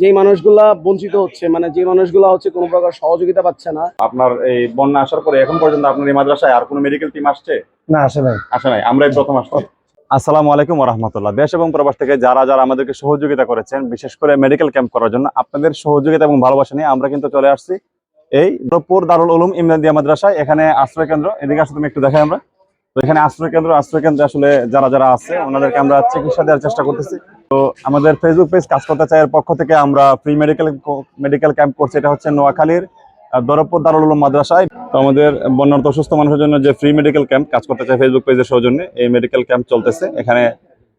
যে মানুষগুলা বঞ্চিত হচ্ছে মানে যে মানুষগুলা হচ্ছে কোনো প্রকার সহযোগিতা পাচ্ছে না। আপনার এই বন্যা আসার পরে এখন পর্যন্ত আপনার এই মাদ্রাসায় আর কোনো মেডিকেল টিম আসছে? না আসে নাই। আসে নাই আমরাই প্রথম আসছি। আসসালামু আলাইকুম রহমতুল্লাহ দেশ এবং প্রবাস থেকে যারা যারা আমাদেরকে সহযোগিতা করেছেন বিশেষ করে মেডিকেল ক্যাম্প করার জন্য আপনাদের সহযোগিতা এবং ভালোবাসা নিয়ে আমরা কিন্তু চলে আসছি। এই রূপপুর দারুল উলুম ইমরাদিয়া মাদ্রাসায় এখানে আশ্রয় কেন্দ্র। এদিকে আসলে তুমি একটু দেখাই আমরা। তো এখানে আশ্রয় কেন্দ্র আশ্রয় কেন্দ্রে আসলে যারা যারা আছে ওনাদেরকে আমরা চিকিৎসা দেওয়ার চেষ্টা করতেছি। তো আমাদের ফেসবুক পেজ কাজ করতে চাই এর পক্ষ থেকে আমরা ফ্রি মেডিকেল মেডিকেল ক্যাম্প করছি। এটা হচ্ছে নোয়াখালীর দরবপুর দারুল মাদ্রাসায়। তো আমাদের বন্যার্থ অসুস্থ মানুষের জন্য যে ফ্রি মেডিকেল ক্যাম্প কাজ করতে চাই ফেসবুক পেজের সৌজন্যে এই মেডিকেল ক্যাম্প চলতেছে। এখানে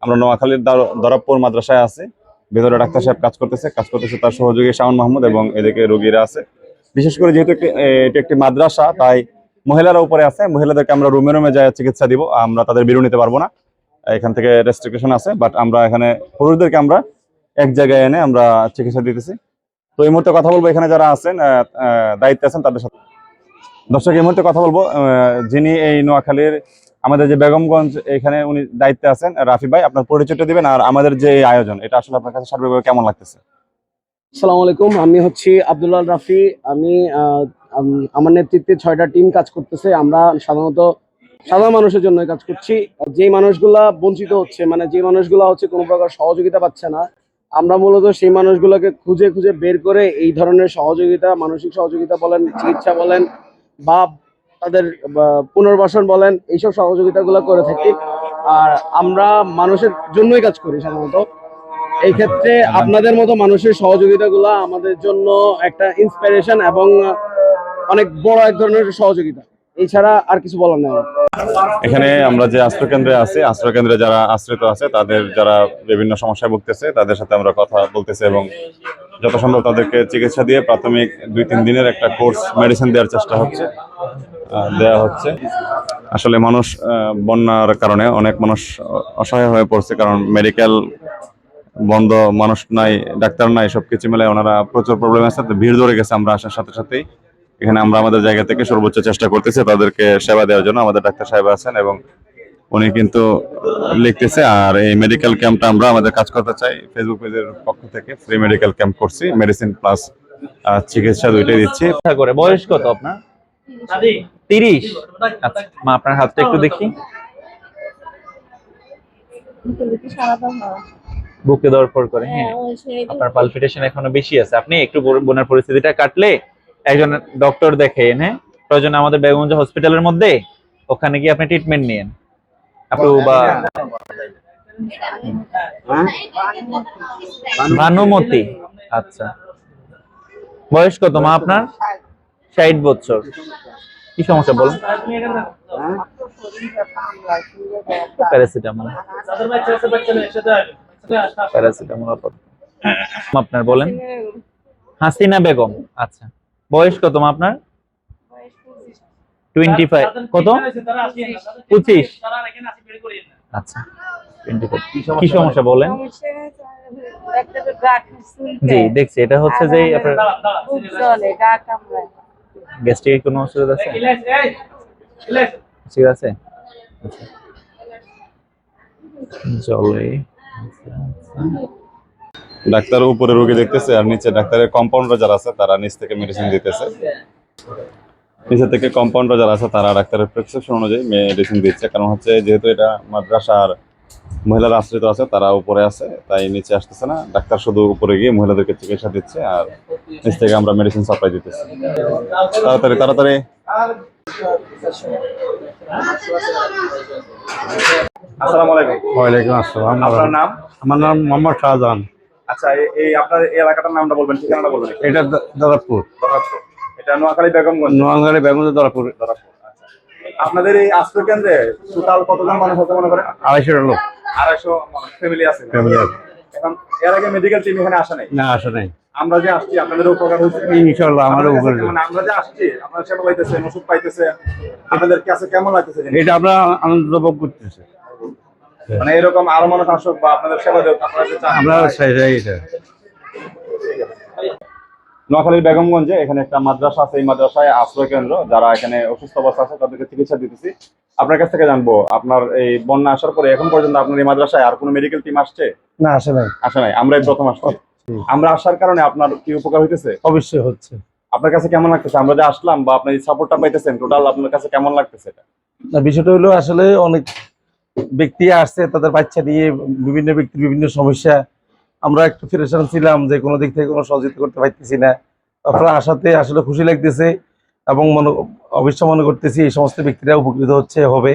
আমরা নোয়াখালীর দার- দরবপুর মাদ্রাসায় আছি। ভেতরে ডাক্তার সাহেব কাজ করতেছে। কাজ করতেছে তার সহযোগী শাওন মাহমুদ এবং এদিকে রোগীরা আছে। বিশেষ করে যেহেতু এটি একটি মাদ্রাসা, তাই মহিলারা উপরে আছে। মহিলাদেরকে আমরা রুমে রুমে যায় চিকিৎসা দিব। আমরা তাদের বিরু নিতে পারব না। এখান থেকে রেস্ট্রিকশন আছে বাট আমরা এখানে পুরুষদেরকে আমরা এক জায়গায় এনে আমরা চিকিৎসা দিতেছি। তো এই মুহূর্তে কথা বলব এখানে যারা আছেন দায়িত্বে আছেন, তাদের সাথে। দর্শক, এই মুহূর্তে কথা বলব যিনি এই নোয়াখালীর আমাদের যে বেগমগঞ্জ, এখানে উনি দায়িত্বে আছেন, রাফি ভাই, আপনার পরিচয়টা দিবেন আর আমাদের যে আয়োজন, এটা আসলে আপনার কাছে সার্বিকভাবে কেমন লাগতেছে? আসসালামু আলাইকুম, আমি হচ্ছি আব্দুল্লাহ রাফি, আমি আমার নেতৃত্বে ছয়টা টিম কাজ করতেছে। আমরা সাধারণত সাধারণ মানুষের জন্য কাজ করছি। যে মানুষগুলা বঞ্চিত হচ্ছে মানে যে মানুষগুলা হচ্ছে কোনো প্রকার সহযোগিতা পাচ্ছে না, আমরা মূলত সেই মানুষগুলোকে খুঁজে খুঁজে বের করে এই ধরনের সহযোগিতা, মানসিক সহযোগিতা বলেন, চিকিৎসা বলেন বা তাদের পুনর্বাসন বলেন, এইসব সহযোগিতাগুলো করে থাকি। আর আমরা মানুষের জন্যই কাজ করি সাধারণত। এই ক্ষেত্রে আপনাদের মতো মানুষের সহযোগিতাগুলো আমাদের জন্য একটা ইন্সপিরেশন এবং অনেক বড় এক ধরনের সহযোগিতা। এছাড়া আর কিছু বলার নেই। এখানে আমরা যে আশ্রয় কেন্দ্রে আছি আশ্রয় কেন্দ্রে যারা আশ্রিত আছে, তাদের যারা বিভিন্ন সমস্যায় ভুগতেছে, তাদের সাথে আমরা কথা বলতেছি এবং যত সম্ভব তাদেরকে চিকিৎসা দিয়ে প্রাথমিক দুই তিন দিনের একটা কোর্স মেডিসিন দেওয়ার চেষ্টা হচ্ছে দেওয়া হচ্ছে। আসলে মানুষ বন্যার কারণে অনেক মানুষ অসহায় হয়ে পড়ছে কারণ মেডিকেল বন্ধ, মানুষ নাই, ডাক্তার নাই, সবকিছু মিলে ওনারা প্রচুর প্রবলেম আছে ভিড় ধরে গেছে, আমরা আসার সাথে সাথেই। এখানে আমরা আমাদের জায়গা থেকে সর্বোচ্চ চেষ্টা করতেছি তাদেরকে সেবা দেওয়ার জন্য। আমাদের ডাক্তার সাহেব আছেন এবং উনি কিন্তু লিখতেছে আর এই মেডিকেল ক্যাম্পটা আমরা আমাদের কাজ করতে চাই। ফেসবুক পেজের পক্ষ থেকে ফ্রি মেডিকেল ক্যাম্প করছি। মেডিসিন প্লাস চিকিৎসা দুইটাই দিচ্ছি। করে বয়স কত আপনার? তিরিশ। আচ্ছা মা আপনার হাতটা একটু দেখি। বুকে দরপর করে হ্যাঁ। আপনার পালপিটেশন এখনও বেশি আছে। আপনি একটু বোন- বোনের পরিস্থিতিটা কাটলে একজন ডক্টর দেখেন হ্যাঁ প্রয়োজন আমাদের বেগমগঞ্জ হসপিটালের মধ্যে ওখানে গিয়ে আপনি ট্রিটমেন্ট নিয়েন। আপনি বা ভানুমতি। আচ্ছা। বয়স কত মা আপনার? ষাট বছর। কি সমস্যা বলুন? প্যারাসিটামল। প্যারাসিটামল। আপনার বলেন। হাসিনা বেগম। আচ্ছা। বয়স কত মা আপনার? টোয়েন্টি ফাইভ কত? পঁচিশ। আচ্ছা কি সমস্যা বলেন? জি দেখছি এটা হচ্ছে যে আপনার গ্যাস্ট্রিক কোনো অসুবিধা আছে? ঠিক আছে? আচ্ছা। জলে আচ্ছা, আচ্ছা। ডাক্তার উপরে রোগী দেখতেছে আর নিচে ডাক্তারের কম্পাউন্ডার যারা আছে তারা নিচ থেকে মেডিসিন দিতেছে। নিচে থেকে কম্পাউন্ডার যারা আছে তারা ডাক্তারের প্রেসক্রিপশন অনুযায়ী মেডিসিন দিচ্ছে। কারণ হচ্ছে যেহেতু এটা মাদ্রাসা আর মহিলারা আশ্রিত আছে তারা উপরে আছে তাই নিচে আসতেছে না। ডাক্তার শুধু উপরে গিয়ে মহিলাদেরকে চিকিৎসা দিচ্ছে আর নিচ থেকে আমরা মেডিসিন সাপ্লাই দিতেছি। তাড়াতাড়ি তাড়াতাড়ি। আসসালামু আলাইকুম। ওয়ালাইকুম আসসালাম। আপনার নাম? আমার নাম মোহাম্মদ শাহজাহান। আচ্ছা এই- আপনার এলাকাটার নামটা বলবেন ঠিকানাটা বলবেন এটা দরাপুর এটা নোয়াখালী বেগমগঞ্জ। নোয়াখালী দরাপুর দরাজপুর, আচ্ছা। আপনাদের এই আশ্রয় কেন্দ্রে টোটাল কতজন মানুষ আছে মনে করেন? আড়াইশো লোক। আড়াইশো ফ্যামিলি আছে। ফ্যামিলি আছে। এখন এর আগে মেডিকেল টিম এখানে আসে নাই? না আসে নাই। আমরা যে আসছি আপনাদের উপকার হচ্ছে ইনশাল্লাহ আমারও উপকার কেমন? আমরা যে আসছি আপনারা সেবা পাইতেছে ওষুধ পাইতেছে আপনাদের কাছে কেমন লাগতেছে এটা আমরা আনন্দ উপভোগ করতেছি। মানে এরকম আরও মানুষ আসুক বা আপনাদের সেবা দেব আপনারা আমরা চাই এটা। নোয়াখালীর বেগমগঞ্জে এখানে একটা মাদ্রাসা আছে এই মাদ্রাসায় আশ্রয় কেন্দ্র। যারা এখানে অসুস্থ অবস্থা আছে তাদেরকে চিকিৎসা দিতেছি। আপনার কাছ থেকে জানব আপনার এই বন্যা আসার পরে এখন পর্যন্ত আপনার এই মাদ্রাসায় আর কোনো মেডিকেল টিম আসছে? না আসে নাই। আসে নাই। আমরাই প্রথম আসছি। আমরা আসার কারণে আপনার কি উপকার হইতেছে? অবশ্যই হচ্ছে। আপনার কাছে কেমন লাগতেছে? আমরা যে আসলাম বা আপনি সাপোর্টটা পাইতেছেন টোটাল আপনার কাছে কেমন লাগতেছে এটা? না বিষয়টা হলো আসলে অনেক ব্যক্তি আসছে, তাদের বাচ্চা নিয়ে বিভিন্ন ব্যক্তির বিভিন্ন সমস্যা। আমরা একটু ফিরেশন ছিলাম যে কোনো দিক থেকে কোনো সহযোগিতা করতে পারতেছি না। আপনারা আসাতে আসলে খুশি লাগতেছে এবং মনে অবশ্য মনে করতেছি এই সমস্ত ব্যক্তিরা উপকৃত হচ্ছে, হবে।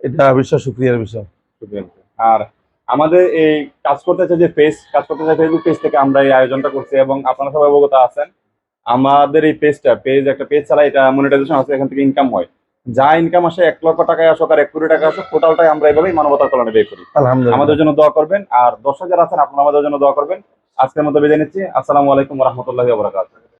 এটা অবশ্য সুক্রিয়ার বিষয়। আর আমাদের এই কাজ করতেছে যে পেজ, কাজ করতেছে ফেসবুক পেজ থেকে আমরা এই আয়োজনটা করছি এবং আপনারা সবাই অবগত আছেন। আমাদের এই পেজটা পেজ একটা পেজ ছাড়া এটা মনিটাইজেশন আছে, এখান থেকে ইনকাম হয়। যা ইনকাম আসে এক লক্ষ টাকায় আসুক আর এক কোটি টাকা আসুক টোটালটাই আমরা এইভাবেই মানবতার কল্যাণে ব্যয় করি। আলহামদুলিল্লাহ। আমাদের জন্য দোয়া করবেন আর দর্শক যারা আছেন আপনারা আমাদের জন্য দোয়া করবেন। আজকের মতো বিদায় নিচ্ছি। আসসালামু আলাইকুম রহমতুল্লাহ বরাকাত